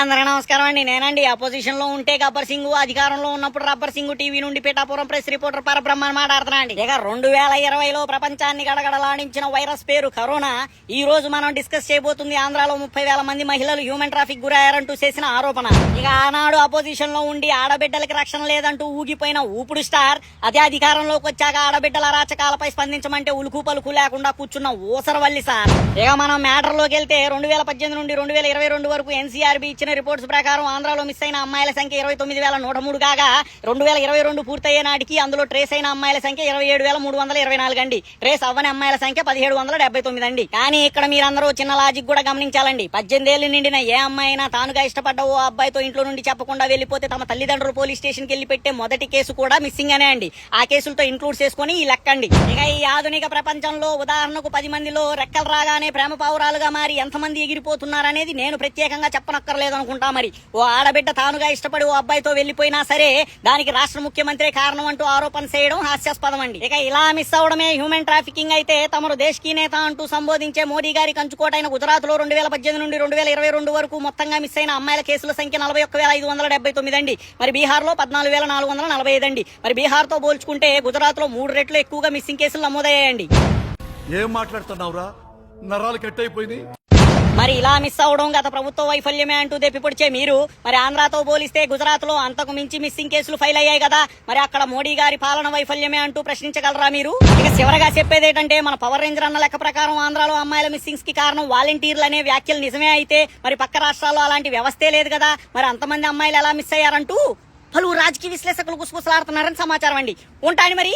అందరూ నమస్కారం అండి. నేనండి అపోజిషన్లో ఉంటే గబ్బర్ సింగ్ అధికారంలో ఉన్నప్పుడు రబ్బర్ సింగ్ టీవీ నుండి పిఠాపురం ప్రెస్ రిపోర్టర్ పరబ్రహ్మ మాట్లాడుతున్నా అండి ఇక రెండు వేల ఇరవైలో ప్రపంచాన్ని గడగడలాడించిన వైరస్ పేరు కరోనా ఈ రోజు మనం డిస్కస్ చేయబోతుంది ఆంధ్రాలో ముప్పై వేల మంది మహిళలు హ్యూమన్ ట్రాఫిక్ గురయ్యారంటూ చేసిన ఆరోపణ. ఇక ఆనాడు అపోజిషన్లో ఉండి ఆడబిడ్డలకి రక్షణ లేదంటూ ఊగిపోయిన ఊపుడు స్టార్ అదే అధికారంలోకి వచ్చాక ఆడబిడ్డల రాచకాలపై స్పందించమంటే ఉలుకు పలుకు లేకుండా కూర్చున్న ఊసరవల్లి సార్. ఇక మనం మ్యాటర్లోకి వెళ్తే రెండు వేల పద్దెనిమిది నుండి రెండు వేల ఇరవై రెండు వరకు ఎన్సీఆర్బీ ఇచ్చిన రిపోర్ట్స్ ప్రకారం ఆంధ్రాలో మిస్ అయిన అమ్మాయిల సంఖ్య ఇరవై తొమ్మిది వేల నూట మూడు కాగా రెండు వేల ఇరవై రెండు పూర్తయ్యే నాటికి అందులో ట్రేస్ అయిన అమ్మాయిల సంఖ్య ఇరవై ఏడు వేల మూడు వందల ఇరవై నాలుగు అండి. ట్రేస్ అవ్వని అమ్మాయిల సంఖ్య పదిహేడు వందల డెబ్బై తొమ్మిది అండి. కానీ ఇక్కడ మీరందరూ చిన్న లాజిక్ కూడా గమనించాలండి. పద్దెనిమిది ఏళ్ళు నిండిన ఏ అమ్మాయి అయినా తానుగా ఇష్టపడ్డ ఓ అబ్బాయితో ఇంట్లో నుండి చెప్పకుండా వెళ్ళిపోతే తమ తల్లిదండ్రులు పోలీస్ స్టేషన్కి వెళ్ళి పెట్టే మొదటి కేసు కూడా మిస్సింగ్ అనే అండి. ఆ కేసులతో ఇంక్లూడ్ చేసుకుని ఈ లెక్కండి ఇక ఈ ఆధునిక ప్రపంచంలో ఉదాహరణకు పది మందిలో రెక్కలు రాగానే ప్రేమ పావురాలుగా మారి ఎంతమంది ఎగిరిపోతున్నారనేది నేను ప్రత్యేకంగా చెప్పనక్కర్లేదు అనుకుంటా మరి. ఓ ఆడబిడ్డ తానుగా ఇష్టపడి ఓ అబ్బాయితో వెళ్ళిపోయినా సరే దానికి రాష్ట్ర ముఖ్యమంత్రి కారణం అంటూ ఆరోపణ చేయడం హాస్యాస్పదం అండి. ఇక ఇలా మిస్ అవడమే హ్యూమన్ ట్రాఫికింగ్ అయితే తమరు దేశకీ నేత అంటూ సంబోధించే మోడీ గారి కంచుకోటైన గుజరాత్లో రెండు వేల పద్దెనిమిది నుండి రెండు వేల ఇరవై రెండు వరకు మొత్తంగా మిస్ అయిన అమ్మాయిల కేసుల సంఖ్య నలభై ఒక్క వేల ఐదు వందల డెబ్బై తొమ్మిది అండి. మరి బీహార్లో పద్నాలుగు వేల నాలుగు వందల నలభై ఐదు అండి. మరి బీహార్తో పోల్చుకుంటే గుజరాత్లో మూడు రెట్లు ఎక్కువగా మిస్సింగ్ కేసులు నమోదయ్యాయండి. ఏం మాట్లాడుతున్నావురా? నరాలు కట్ అయిపోయింది మరి ఇలా మిస్ అవడం గత ప్రభుత్వ వైఫల్యమే అంటూ దెప్పిపొడిచే మీరు మరి ఆంధ్రాతో పోలిస్తే గుజరాత్లో అంతకు మించి మిస్సింగ్ కేసులు ఫైల్ అయ్యాయి కదా. మరి అక్కడ మోడీ గారి పాలన వైఫల్యమే అంటూ ప్రశ్నించగలరా మీరు? ఇక చివరగా చెప్పేది ఏంటంటే మన పవర్ రేంజర్ అన్న లెక్క ప్రకారం ఆంధ్రాలో అమ్మాయిల మిస్సింగ్స్కి కారణం వాలంటీర్లు అనే వ్యాఖ్యలు నిజమే అయితే మరి పక్క రాష్ట్రాల్లో అలాంటి వ్యవస్థే లేదు కదా. మరి అంతమంది అమ్మాయిలు ఎలా మిస్ అయ్యారంటూ పలువురు రాజకీయ విశ్లేషకులు గుసగుసలాడుతున్నారని సమాచారం అండి. ఉంటాను మరి.